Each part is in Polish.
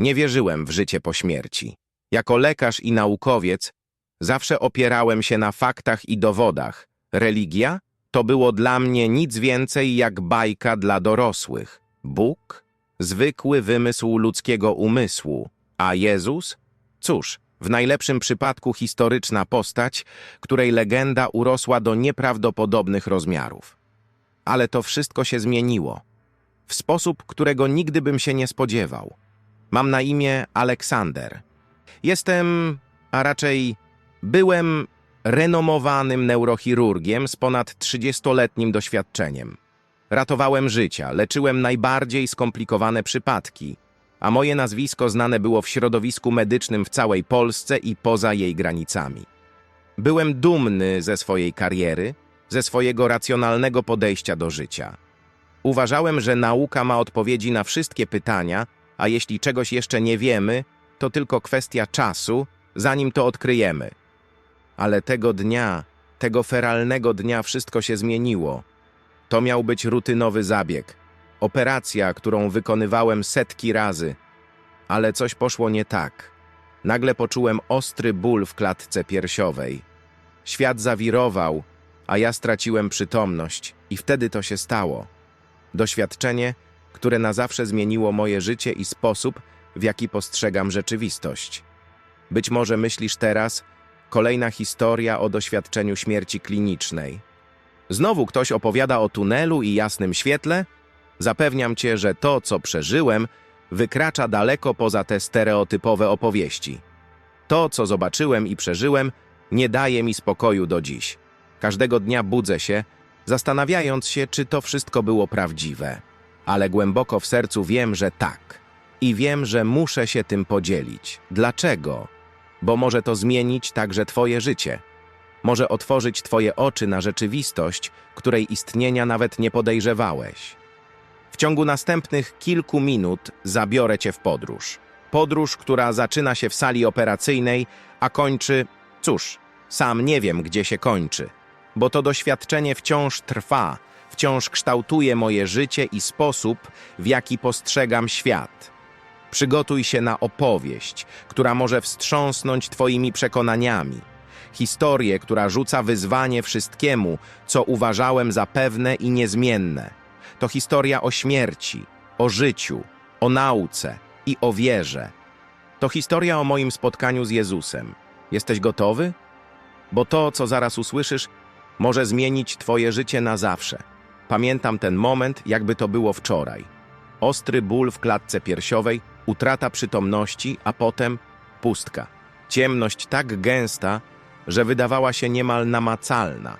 Nie wierzyłem w życie po śmierci. Jako lekarz i naukowiec zawsze opierałem się na faktach i dowodach. Religia to było dla mnie nic więcej jak bajka dla dorosłych. Bóg? Zwykły wymysł ludzkiego umysłu. A Jezus? Cóż, w najlepszym przypadku historyczna postać, której legenda urosła do nieprawdopodobnych rozmiarów. Ale to wszystko się zmieniło. W sposób, którego nigdy bym się nie spodziewał. Mam na imię Aleksander. Jestem, a raczej byłem renomowanym neurochirurgiem z ponad 30-letnim doświadczeniem. Ratowałem życia, leczyłem najbardziej skomplikowane przypadki, a moje nazwisko znane było w środowisku medycznym w całej Polsce i poza jej granicami. Byłem dumny ze swojej kariery, ze swojego racjonalnego podejścia do życia. Uważałem, że nauka ma odpowiedzi na wszystkie pytania, a jeśli czegoś jeszcze nie wiemy, to tylko kwestia czasu, zanim to odkryjemy. Ale tego dnia, tego feralnego dnia wszystko się zmieniło. To miał być rutynowy zabieg. Operacja, którą wykonywałem setki razy. Ale coś poszło nie tak. Nagle poczułem ostry ból w klatce piersiowej. Świat zawirował, a ja straciłem przytomność i wtedy to się stało. Doświadczenie, które na zawsze zmieniło moje życie i sposób, w jaki postrzegam rzeczywistość. Być może myślisz teraz, kolejna historia o doświadczeniu śmierci klinicznej. Znowu ktoś opowiada o tunelu i jasnym świetle? Zapewniam cię, że to, co przeżyłem, wykracza daleko poza te stereotypowe opowieści. To, co zobaczyłem i przeżyłem, nie daje mi spokoju do dziś. Każdego dnia budzę się, zastanawiając się, czy to wszystko było prawdziwe. Ale głęboko w sercu wiem, że tak. I wiem, że muszę się tym podzielić. Dlaczego? Bo może to zmienić także Twoje życie. Może otworzyć Twoje oczy na rzeczywistość, której istnienia nawet nie podejrzewałeś. W ciągu następnych kilku minut zabiorę Cię w podróż. Podróż, która zaczyna się w sali operacyjnej, a kończy, cóż, sam nie wiem, gdzie się kończy, bo to doświadczenie wciąż trwa, wciąż kształtuje moje życie i sposób, w jaki postrzegam świat. Przygotuj się na opowieść, która może wstrząsnąć Twoimi przekonaniami. Historię, która rzuca wyzwanie wszystkiemu, co uważałem za pewne i niezmienne. To historia o śmierci, o życiu, o nauce i o wierze. To historia o moim spotkaniu z Jezusem. Jesteś gotowy? Bo to, co zaraz usłyszysz, może zmienić Twoje życie na zawsze. Pamiętam ten moment, jakby to było wczoraj. Ostry ból w klatce piersiowej, utrata przytomności, a potem pustka. Ciemność tak gęsta, że wydawała się niemal namacalna.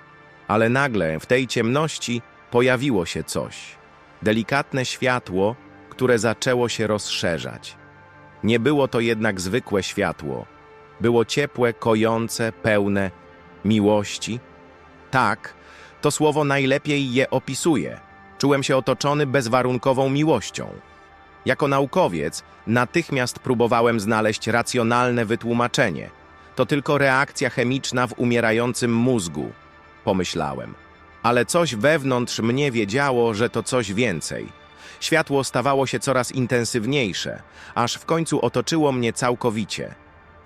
Ale nagle w tej ciemności pojawiło się coś. Delikatne światło, które zaczęło się rozszerzać. Nie było to jednak zwykłe światło. Było ciepłe, kojące, pełne miłości. Tak, to słowo najlepiej je opisuje. Czułem się otoczony bezwarunkową miłością. Jako naukowiec natychmiast próbowałem znaleźć racjonalne wytłumaczenie. To tylko reakcja chemiczna w umierającym mózgu, pomyślałem. Ale coś wewnątrz mnie wiedziało, że to coś więcej. Światło stawało się coraz intensywniejsze, aż w końcu otoczyło mnie całkowicie.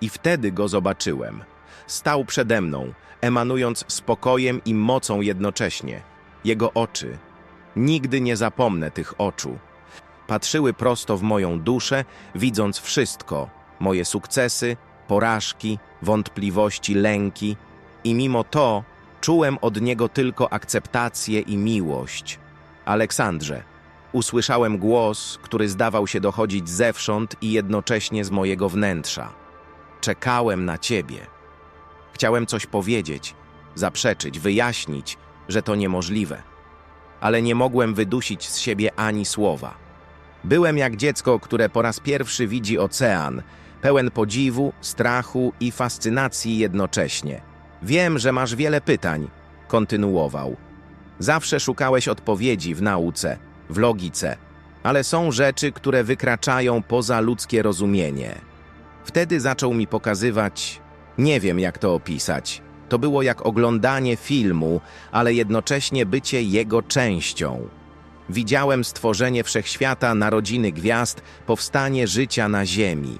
I wtedy go zobaczyłem. Stał przede mną, emanując spokojem i mocą jednocześnie. Jego oczy. Nigdy nie zapomnę tych oczu. Patrzyły prosto w moją duszę, widząc wszystko: moje sukcesy, porażki, wątpliwości, lęki. I mimo to czułem od niego tylko akceptację i miłość. Aleksandrze, usłyszałem głos, który zdawał się dochodzić zewsząd i jednocześnie z mojego wnętrza. Czekałem na ciebie. Chciałem coś powiedzieć, zaprzeczyć, wyjaśnić, że to niemożliwe. Ale nie mogłem wydusić z siebie ani słowa. Byłem jak dziecko, które po raz pierwszy widzi ocean, pełen podziwu, strachu i fascynacji jednocześnie. Wiem, że masz wiele pytań, kontynuował. Zawsze szukałeś odpowiedzi w nauce, w logice, ale są rzeczy, które wykraczają poza ludzkie rozumienie. Wtedy zaczął mi pokazywać, nie wiem jak to opisać. To było jak oglądanie filmu, ale jednocześnie bycie jego częścią. Widziałem stworzenie wszechświata, narodziny gwiazd, powstanie życia na Ziemi.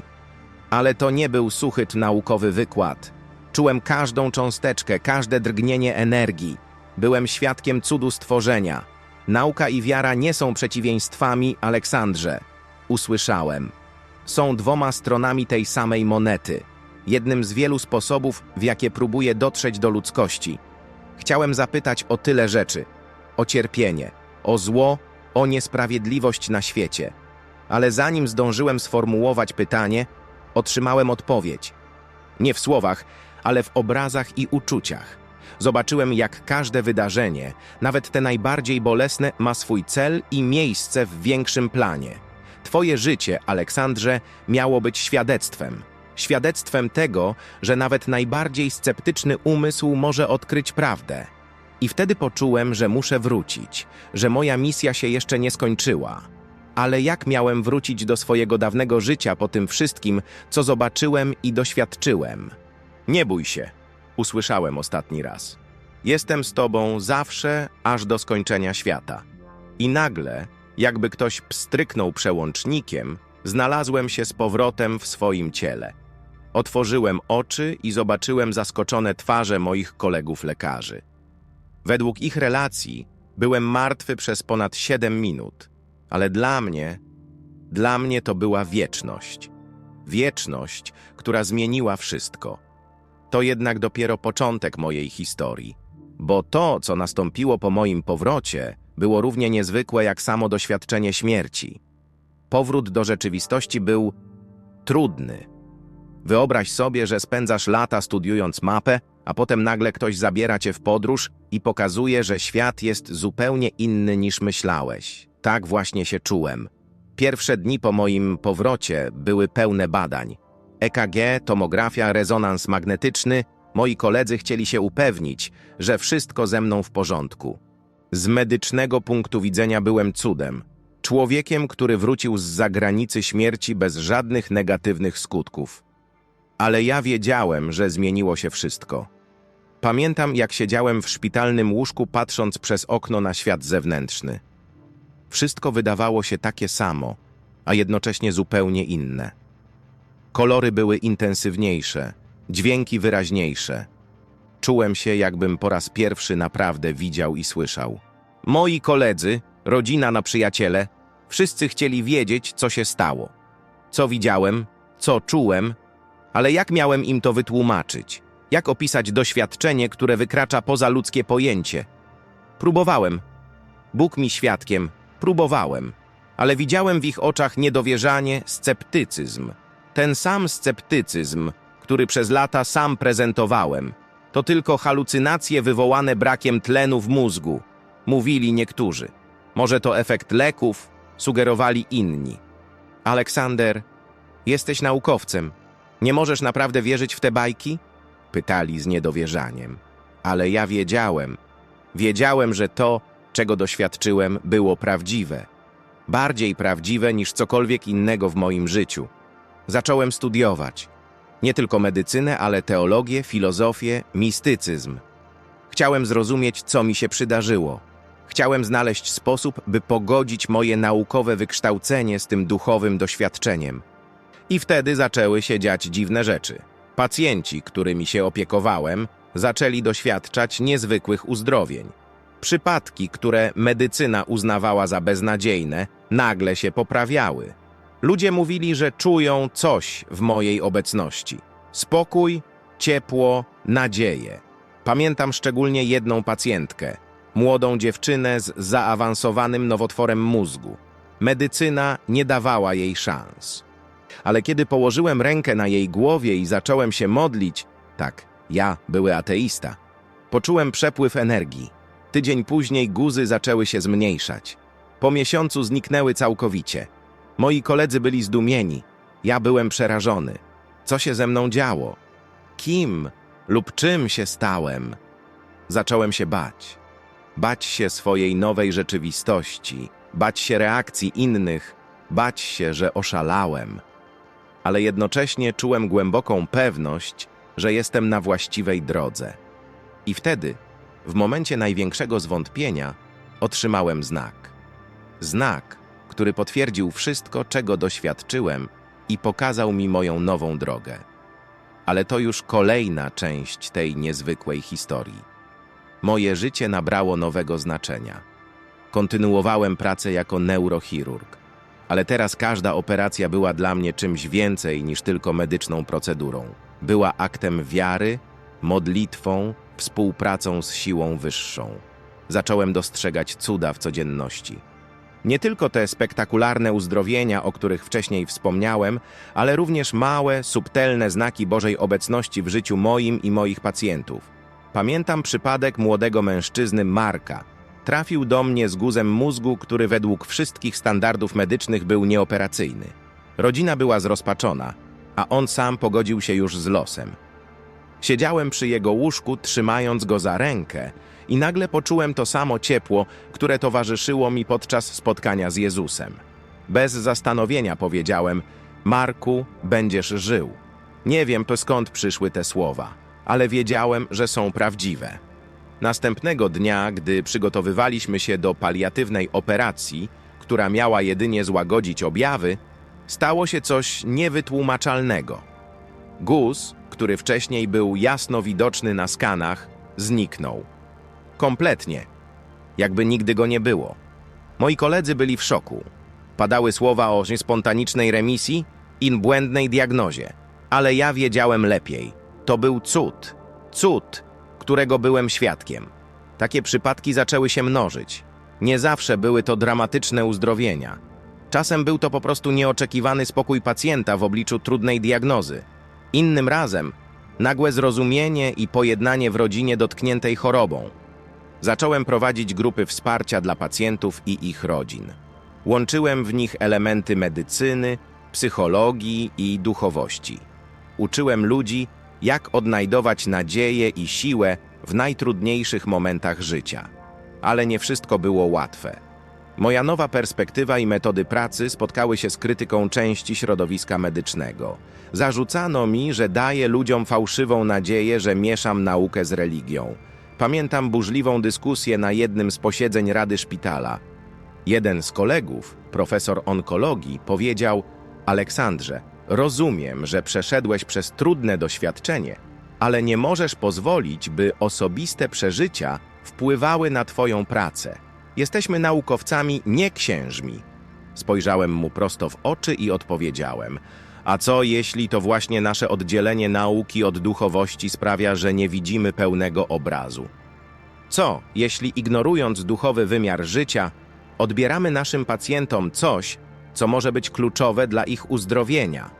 Ale to nie był suchyt naukowy wykład. Czułem każdą cząsteczkę, każde drgnienie energii. Byłem świadkiem cudu stworzenia. Nauka i wiara nie są przeciwieństwami, Aleksandrze. Usłyszałem. Są dwoma stronami tej samej monety. Jednym z wielu sposobów, w jakie próbuję dotrzeć do ludzkości. Chciałem zapytać o tyle rzeczy. O cierpienie, o zło, o niesprawiedliwość na świecie. Ale zanim zdążyłem sformułować pytanie, otrzymałem odpowiedź. Nie w słowach, ale w obrazach i uczuciach. Zobaczyłem, jak każde wydarzenie, nawet te najbardziej bolesne, ma swój cel i miejsce w większym planie. Twoje życie, Aleksandrze, miało być świadectwem. Świadectwem tego, że nawet najbardziej sceptyczny umysł może odkryć prawdę. I wtedy poczułem, że muszę wrócić, że moja misja się jeszcze nie skończyła. Ale jak miałem wrócić do swojego dawnego życia po tym wszystkim, co zobaczyłem i doświadczyłem? Nie bój się, usłyszałem ostatni raz. Jestem z tobą zawsze, aż do skończenia świata. I nagle, jakby ktoś pstryknął przełącznikiem, znalazłem się z powrotem w swoim ciele. Otworzyłem oczy i zobaczyłem zaskoczone twarze moich kolegów lekarzy. Według ich relacji byłem martwy przez ponad 7 minut, ale dla mnie, dla mnie to była wieczność. Wieczność, która zmieniła wszystko. To jednak dopiero początek mojej historii, bo to, co nastąpiło po moim powrocie, było równie niezwykłe jak samo doświadczenie śmierci. Powrót do rzeczywistości był trudny. Wyobraź sobie, że spędzasz lata studiując mapę, a potem nagle ktoś zabiera cię w podróż i pokazuje, że świat jest zupełnie inny niż myślałeś. Tak właśnie się czułem. Pierwsze dni po moim powrocie były pełne badań. EKG, tomografia, rezonans magnetyczny. Moi koledzy chcieli się upewnić, że wszystko ze mną w porządku. Z medycznego punktu widzenia byłem cudem. Człowiekiem, który wrócił z zagranicy śmierci bez żadnych negatywnych skutków. Ale ja wiedziałem, że zmieniło się wszystko. Pamiętam, jak siedziałem w szpitalnym łóżku, patrząc przez okno na świat zewnętrzny. Wszystko wydawało się takie samo, a jednocześnie zupełnie inne. Kolory były intensywniejsze, dźwięki wyraźniejsze. Czułem się, jakbym po raz pierwszy naprawdę widział i słyszał. Moi koledzy, rodzina na przyjaciele, wszyscy chcieli wiedzieć, co się stało. Co widziałem, co czułem, ale jak miałem im to wytłumaczyć? Jak opisać doświadczenie, które wykracza poza ludzkie pojęcie? Próbowałem. Bóg mi świadkiem, próbowałem. Ale widziałem w ich oczach niedowierzanie, sceptycyzm. Ten sam sceptycyzm, który przez lata sam prezentowałem. To tylko halucynacje wywołane brakiem tlenu w mózgu. Mówili niektórzy. Może to efekt leków, sugerowali inni. Aleksander, jesteś naukowcem. Nie możesz naprawdę wierzyć w te bajki? Pytali z niedowierzaniem. Ale ja wiedziałem. Wiedziałem, że to, czego doświadczyłem, było prawdziwe. Bardziej prawdziwe niż cokolwiek innego w moim życiu. Zacząłem studiować. Nie tylko medycynę, ale teologię, filozofię, mistycyzm. Chciałem zrozumieć, co mi się przydarzyło. Chciałem znaleźć sposób, by pogodzić moje naukowe wykształcenie z tym duchowym doświadczeniem. I wtedy zaczęły się dziać dziwne rzeczy. Pacjenci, którymi się opiekowałem, zaczęli doświadczać niezwykłych uzdrowień. Przypadki, które medycyna uznawała za beznadziejne, nagle się poprawiały. Ludzie mówili, że czują coś w mojej obecności. Spokój, ciepło, nadzieję. Pamiętam szczególnie jedną pacjentkę, młodą dziewczynę z zaawansowanym nowotworem mózgu. Medycyna nie dawała jej szans. Ale kiedy położyłem rękę na jej głowie i zacząłem się modlić, tak, ja były ateista, poczułem przepływ energii. Tydzień później guzy zaczęły się zmniejszać. Po miesiącu zniknęły całkowicie. Moi koledzy byli zdumieni. Ja byłem przerażony. Co się ze mną działo? Kim lub czym się stałem? Zacząłem się bać. Bać się swojej nowej rzeczywistości, bać się reakcji innych, bać się, że oszalałem. Ale jednocześnie czułem głęboką pewność, że jestem na właściwej drodze. I wtedy, w momencie największego zwątpienia, otrzymałem znak. Znak, który potwierdził wszystko, czego doświadczyłem i pokazał mi moją nową drogę. Ale to już kolejna część tej niezwykłej historii. Moje życie nabrało nowego znaczenia. Kontynuowałem pracę jako neurochirurg, ale teraz każda operacja była dla mnie czymś więcej niż tylko medyczną procedurą. Była aktem wiary, modlitwą, współpracą z siłą wyższą. Zacząłem dostrzegać cuda w codzienności. Nie tylko te spektakularne uzdrowienia, o których wcześniej wspomniałem, ale również małe, subtelne znaki Bożej obecności w życiu moim i moich pacjentów. Pamiętam przypadek młodego mężczyzny Marka. Trafił do mnie z guzem mózgu, który według wszystkich standardów medycznych był nieoperacyjny. Rodzina była zrozpaczona, a on sam pogodził się już z losem. Siedziałem przy jego łóżku, trzymając go za rękę, i nagle poczułem to samo ciepło, które towarzyszyło mi podczas spotkania z Jezusem. Bez zastanowienia powiedziałem: Marku, będziesz żył. Nie wiem, skąd przyszły te słowa, ale wiedziałem, że są prawdziwe. Następnego dnia, gdy przygotowywaliśmy się do paliatywnej operacji, która miała jedynie złagodzić objawy, stało się coś niewytłumaczalnego. Guz, który wcześniej był jasno widoczny na skanach, zniknął. Kompletnie. Jakby nigdy go nie było. Moi koledzy byli w szoku. Padały słowa o spontanicznej remisji i błędnej diagnozie. Ale ja wiedziałem lepiej. To był cud. Cud, którego byłem świadkiem. Takie przypadki zaczęły się mnożyć. Nie zawsze były to dramatyczne uzdrowienia. Czasem był to po prostu nieoczekiwany spokój pacjenta w obliczu trudnej diagnozy. Innym razem nagłe zrozumienie i pojednanie w rodzinie dotkniętej chorobą. Zacząłem prowadzić grupy wsparcia dla pacjentów i ich rodzin. Łączyłem w nich elementy medycyny, psychologii i duchowości. Uczyłem ludzi, jak odnajdować nadzieję i siłę w najtrudniejszych momentach życia. Ale nie wszystko było łatwe. Moja nowa perspektywa i metody pracy spotkały się z krytyką części środowiska medycznego. Zarzucano mi, że daję ludziom fałszywą nadzieję, że mieszam naukę z religią. Pamiętam burzliwą dyskusję na jednym z posiedzeń Rady Szpitala. Jeden z kolegów, profesor onkologii, powiedział: Aleksandrze, rozumiem, że przeszedłeś przez trudne doświadczenie, ale nie możesz pozwolić, by osobiste przeżycia wpływały na Twoją pracę. Jesteśmy naukowcami, nie księżmi. Spojrzałem mu prosto w oczy i odpowiedziałem: A co jeśli to właśnie nasze oddzielenie nauki od duchowości sprawia, że nie widzimy pełnego obrazu? Co, jeśli ignorując duchowy wymiar życia, odbieramy naszym pacjentom coś, co może być kluczowe dla ich uzdrowienia?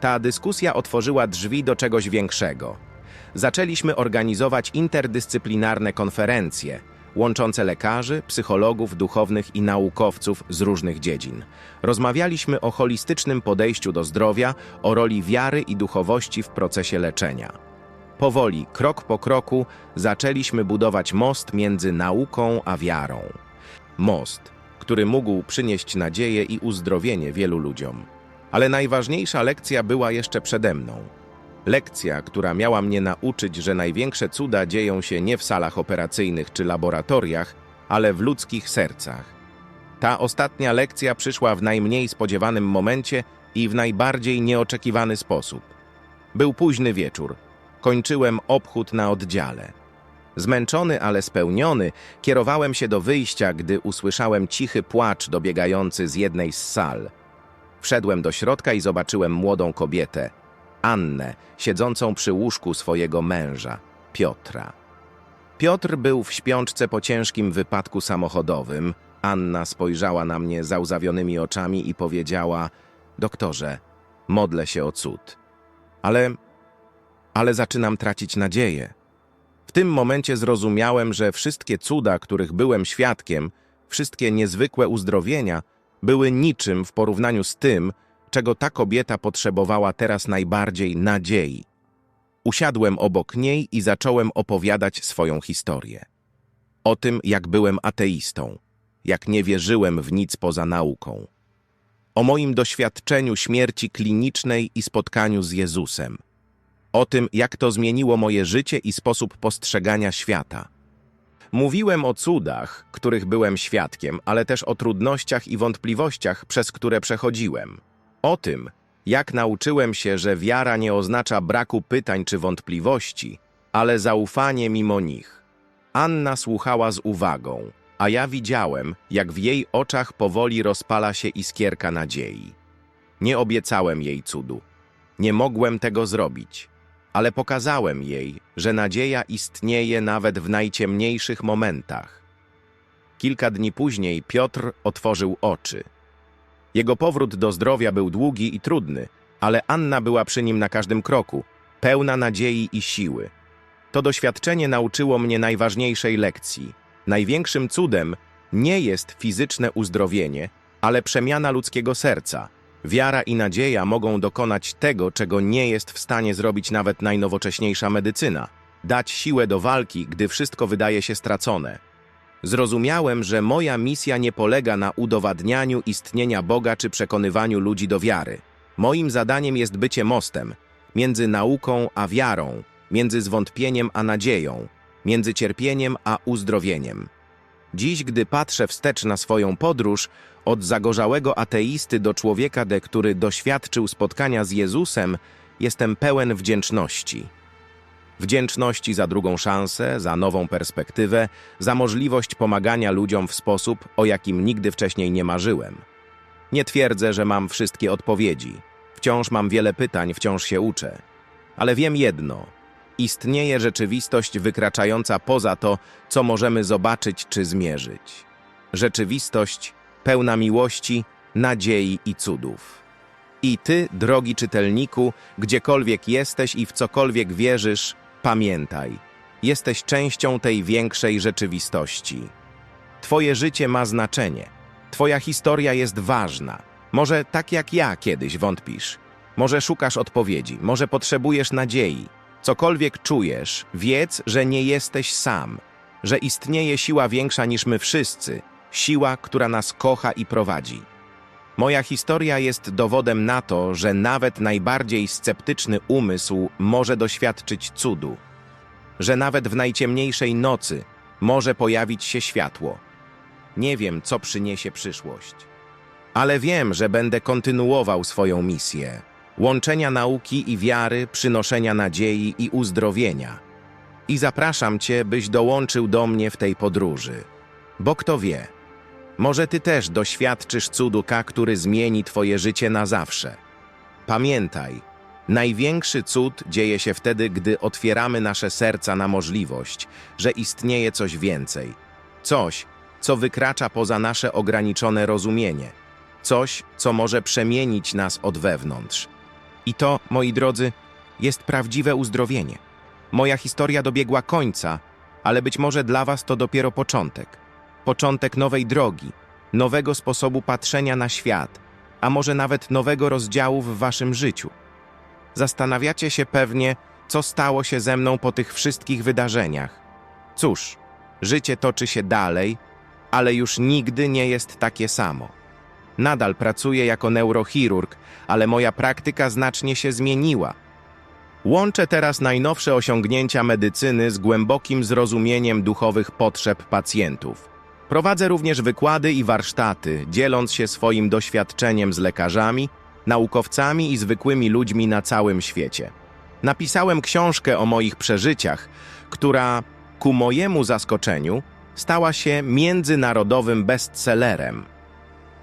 Ta dyskusja otworzyła drzwi do czegoś większego. Zaczęliśmy organizować interdyscyplinarne konferencje, łączące lekarzy, psychologów, duchownych i naukowców z różnych dziedzin. Rozmawialiśmy o holistycznym podejściu do zdrowia, o roli wiary i duchowości w procesie leczenia. Powoli, krok po kroku, zaczęliśmy budować most między nauką a wiarą. Most, który mógł przynieść nadzieję i uzdrowienie wielu ludziom. Ale najważniejsza lekcja była jeszcze przede mną. Lekcja, która miała mnie nauczyć, że największe cuda dzieją się nie w salach operacyjnych czy laboratoriach, ale w ludzkich sercach. Ta ostatnia lekcja przyszła w najmniej spodziewanym momencie i w najbardziej nieoczekiwany sposób. Był późny wieczór. Kończyłem obchód na oddziale. Zmęczony, ale spełniony, kierowałem się do wyjścia, gdy usłyszałem cichy płacz dobiegający z jednej z sal. Wszedłem do środka i zobaczyłem młodą kobietę, Annę, siedzącą przy łóżku swojego męża, Piotra. Piotr był w śpiączce po ciężkim wypadku samochodowym. Anna spojrzała na mnie załzawionymi oczami i powiedziała: Doktorze, modlę się o cud. Ale. ale zaczynam tracić nadzieję. W tym momencie zrozumiałem, że wszystkie cuda, których byłem świadkiem, wszystkie niezwykłe uzdrowienia, były niczym w porównaniu z tym, czego ta kobieta potrzebowała teraz najbardziej nadziei. Usiadłem obok niej i zacząłem opowiadać swoją historię. O tym, jak byłem ateistą, jak nie wierzyłem w nic poza nauką. O moim doświadczeniu śmierci klinicznej i spotkaniu z Jezusem. O tym, jak to zmieniło moje życie i sposób postrzegania świata. Mówiłem o cudach, których byłem świadkiem, ale też o trudnościach i wątpliwościach, przez które przechodziłem. O tym, jak nauczyłem się, że wiara nie oznacza braku pytań czy wątpliwości, ale zaufanie mimo nich. Anna słuchała z uwagą, a ja widziałem, jak w jej oczach powoli rozpala się iskierka nadziei. Nie obiecałem jej cudu. Nie mogłem tego zrobić, ale pokazałem jej, że nadzieja istnieje nawet w najciemniejszych momentach. Kilka dni później Piotr otworzył oczy. Jego powrót do zdrowia był długi i trudny, ale Anna była przy nim na każdym kroku, pełna nadziei i siły. To doświadczenie nauczyło mnie najważniejszej lekcji. Największym cudem nie jest fizyczne uzdrowienie, ale przemiana ludzkiego serca. Wiara i nadzieja mogą dokonać tego, czego nie jest w stanie zrobić nawet najnowocześniejsza medycyna dać siłę do walki, gdy wszystko wydaje się stracone. Zrozumiałem, że moja misja nie polega na udowadnianiu istnienia Boga czy przekonywaniu ludzi do wiary. Moim zadaniem jest bycie mostem między nauką a wiarą, między zwątpieniem a nadzieją, między cierpieniem a uzdrowieniem. Dziś, gdy patrzę wstecz na swoją podróż, od zagorzałego ateisty do człowieka, de, który doświadczył spotkania z Jezusem, jestem pełen wdzięczności. Wdzięczności za drugą szansę, za nową perspektywę, za możliwość pomagania ludziom w sposób, o jakim nigdy wcześniej nie marzyłem. Nie twierdzę, że mam wszystkie odpowiedzi. Wciąż mam wiele pytań, wciąż się uczę. Ale wiem jedno: istnieje rzeczywistość wykraczająca poza to, co możemy zobaczyć czy zmierzyć. Rzeczywistość pełna miłości, nadziei i cudów. I ty, drogi czytelniku, gdziekolwiek jesteś i w cokolwiek wierzysz, pamiętaj, jesteś częścią tej większej rzeczywistości. Twoje życie ma znaczenie. Twoja historia jest ważna. Może tak jak ja kiedyś wątpisz. Może szukasz odpowiedzi, może potrzebujesz nadziei. Cokolwiek czujesz, wiedz, że nie jesteś sam, że istnieje siła większa niż my wszyscy, siła, która nas kocha i prowadzi. Moja historia jest dowodem na to, że nawet najbardziej sceptyczny umysł może doświadczyć cudu, że nawet w najciemniejszej nocy może pojawić się światło. Nie wiem, co przyniesie przyszłość, ale wiem, że będę kontynuował swoją misję łączenia nauki i wiary, przynoszenia nadziei i uzdrowienia. I zapraszam Cię, byś dołączył do mnie w tej podróży. Bo kto wie, może Ty też doświadczysz cudu K, który zmieni Twoje życie na zawsze. Pamiętaj, największy cud dzieje się wtedy, gdy otwieramy nasze serca na możliwość, że istnieje coś więcej. Coś, co wykracza poza nasze ograniczone rozumienie. Coś, co może przemienić nas od wewnątrz. I to, moi drodzy, jest prawdziwe uzdrowienie. Moja historia dobiegła końca, ale być może dla Was to dopiero początek. Początek nowej drogi, nowego sposobu patrzenia na świat, a może nawet nowego rozdziału w Waszym życiu. Zastanawiacie się pewnie, co stało się ze mną po tych wszystkich wydarzeniach. Cóż, życie toczy się dalej, ale już nigdy nie jest takie samo. Nadal pracuję jako neurochirurg, ale moja praktyka znacznie się zmieniła. Łączę teraz najnowsze osiągnięcia medycyny z głębokim zrozumieniem duchowych potrzeb pacjentów. Prowadzę również wykłady i warsztaty, dzieląc się swoim doświadczeniem z lekarzami, naukowcami i zwykłymi ludźmi na całym świecie. Napisałem książkę o moich przeżyciach, która, ku mojemu zaskoczeniu, stała się międzynarodowym bestsellerem.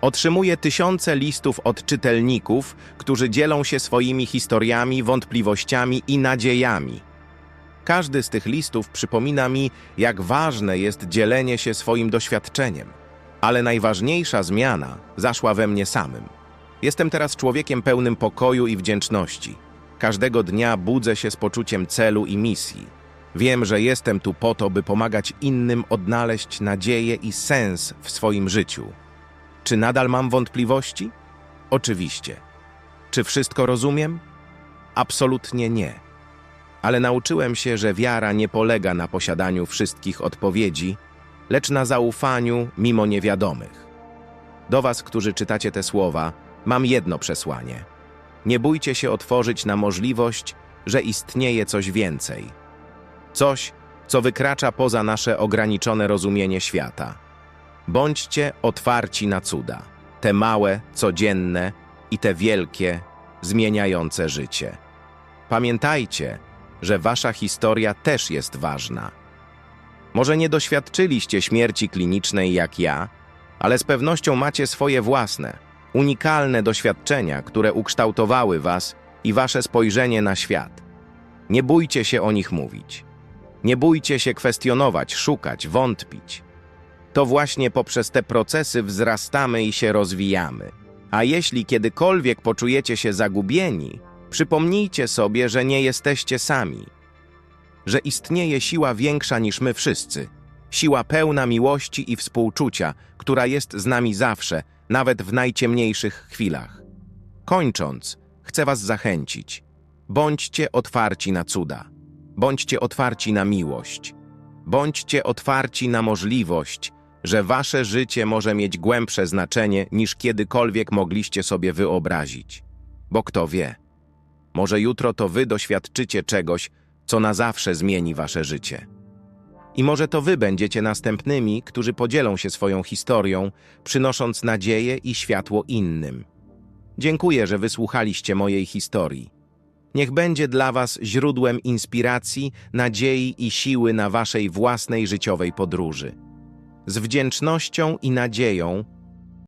Otrzymuję tysiące listów od czytelników, którzy dzielą się swoimi historiami, wątpliwościami i nadziejami. Każdy z tych listów przypomina mi, jak ważne jest dzielenie się swoim doświadczeniem. Ale najważniejsza zmiana zaszła we mnie samym. Jestem teraz człowiekiem pełnym pokoju i wdzięczności. Każdego dnia budzę się z poczuciem celu i misji. Wiem, że jestem tu po to, by pomagać innym odnaleźć nadzieję i sens w swoim życiu. Czy nadal mam wątpliwości? Oczywiście. Czy wszystko rozumiem? Absolutnie nie. Ale nauczyłem się, że wiara nie polega na posiadaniu wszystkich odpowiedzi, lecz na zaufaniu mimo niewiadomych. Do Was, którzy czytacie te słowa, mam jedno przesłanie. Nie bójcie się otworzyć na możliwość, że istnieje coś więcej. Coś, co wykracza poza nasze ograniczone rozumienie świata. Bądźcie otwarci na cuda, te małe, codzienne i te wielkie, zmieniające życie. Pamiętajcie, że wasza historia też jest ważna. Może nie doświadczyliście śmierci klinicznej jak ja, ale z pewnością macie swoje własne, unikalne doświadczenia, które ukształtowały was i wasze spojrzenie na świat. Nie bójcie się o nich mówić. Nie bójcie się kwestionować, szukać, wątpić. To właśnie poprzez te procesy wzrastamy i się rozwijamy. A jeśli kiedykolwiek poczujecie się zagubieni, przypomnijcie sobie, że nie jesteście sami. Że istnieje siła większa niż my wszyscy. Siła pełna miłości i współczucia, która jest z nami zawsze, nawet w najciemniejszych chwilach. Kończąc, chcę Was zachęcić. Bądźcie otwarci na cuda. Bądźcie otwarci na miłość. Bądźcie otwarci na możliwość, że Wasze życie może mieć głębsze znaczenie niż kiedykolwiek mogliście sobie wyobrazić. Bo kto wie, może jutro to Wy doświadczycie czegoś, co na zawsze zmieni Wasze życie. I może to Wy będziecie następnymi, którzy podzielą się swoją historią, przynosząc nadzieję i światło innym. Dziękuję, że wysłuchaliście mojej historii. Niech będzie dla Was źródłem inspiracji, nadziei i siły na Waszej własnej życiowej podróży. Z wdzięcznością i nadzieją